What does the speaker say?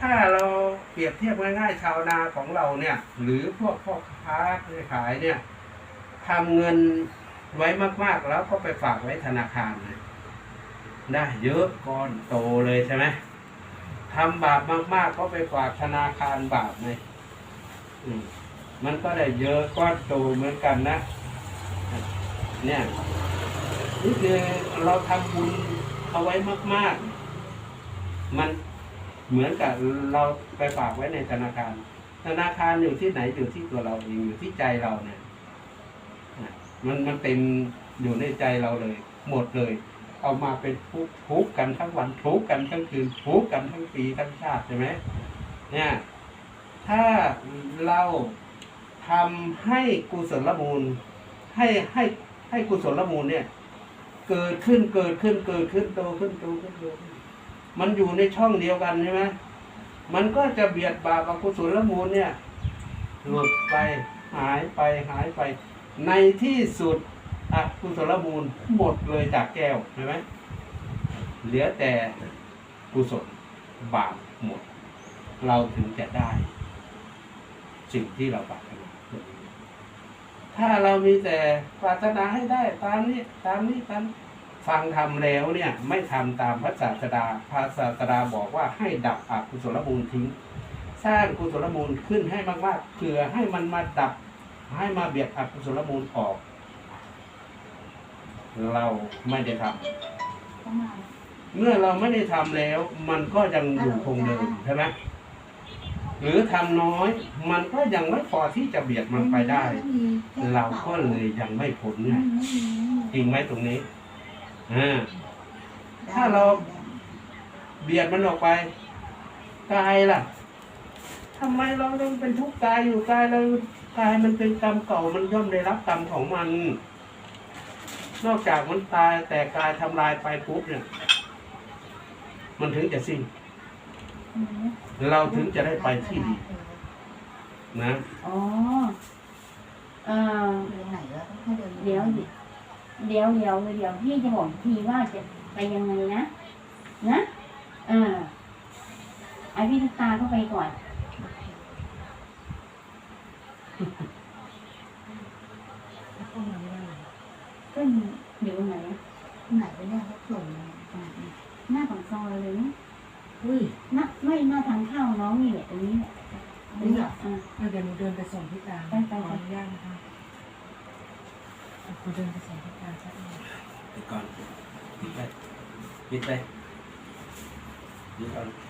ถ้าเราเปรียบเทียบง่ายๆชาวนาของเราเนี่ย หรือพวกพ่อค้าขายเนี่ยทำเงินไว้มากๆแล้วก็ไปฝากไว้ธนาคารเลยได้เยอะก้อนโตเลยใช่ไหมทำบาปมากๆก็ไปฝากธนาคารบาปเลยมมันก็ได้เยอะก้อนโตเหมือนกันนะ เนี่ยนี่คือเราทำบุญเอาไว้มาก ๆ มัน เหมือนกับเราไปฝากไว้ในธนาคาร ธนาคารอยู่ที่ไหนอยู่ที่ตัวเราเองอยู่ที่ใจเราเนี่ยมันมันเต็มอยู่ในใจเราเลย หมดเลย เอามาเป็นทุกข์ทุกกันทั้งวันทุกข์กันทั้งคืนทุกข์กันทั้งปีทั้งชาติใช่ไหมเนี่ยถ้าเราทำให้กุศลมูล ให้ให้ให้กุศลมูลเนี่ย เกิดขึ้นเกิดขึ้นเกิดขึ้นโตขึ้นโตขึ้นโตขึ้น มันอยู่ในช่องเดียวกันใช่ไหมมันก็จะเบียดบาปอกุศลมูลเนี่ยหลุดไปหายไปหายไป ในที่สุดอกุศลมูลหมดเลยจากแก้วใช่ไหมเหลือแต่กุศลบาปหมด เราถึงจะได้ สิ่งที่เราปรารถนาถ้าเรามีแต่ปรารถนาให้ได้ ตามนี้ ตามนี้ตามนี้ ฟังทำแล้วเนี่ยไม่ทำตามพระศาสดาพระศาสดาบอกว่าให้ดับอกุศลมูลทิ้ง สร้างกุศลมูลขึ้นให้มากๆเพื่อให้มันมาดับให้มาเบียดอกุศลมูลออก เราไม่ได้ทำเมื่อเราไม่ได้ทำแล้ว มันก็ยังอยู่คงเดิมใช่ไหมหรือทำน้อย มันก็ยังไม่พอที่จะเบียดมันไปได้ เราก็เลยยังไม่พ้นไงจริงไหมตรงนี้ อ่า ถ้าเรา เบียดมันออกไปกายล่ะทำไมเราต้องเป็นทุกข์กายอยู่กายเรากายมันเป็นกรรมเก่ามันย่อมได้รับกรรมของมัน นอกจากมันตายแต่กายทำลายไปปุ๊บเนี่ย มันถึงจะสิ้นเราถึงจะได้ไปที่ดีนะ อ๋อเอ่อ เดินไหนแล้วต้องให้เดินเดี๋ยวดิ เดี๋ยวเดี๋ยวเดี๋ยวพี่จะบอกทีว่าจะไปยังไงนะ นะเออไอพี่ตุ๊กตาเข้าไปก่อนพวกนั้นไม่ได้ก็อยู่ตรงไหนอะไหนไปเนี่ยเขาส่งมาหน้าปากซอยเลยนะอุ้ยหน้าไม่หน้าทางเข้าน้องนี่แหละตรงนี้แหละตรงนี่นี้เหรออะเดี๋ยวหนูเดินไปส่งพี่ตาไปไปขออนุญาตนะคะ กูเดินไปส่งพี่การใช่ไหมไปก่อนปิดไปปิดไปปิดก่อน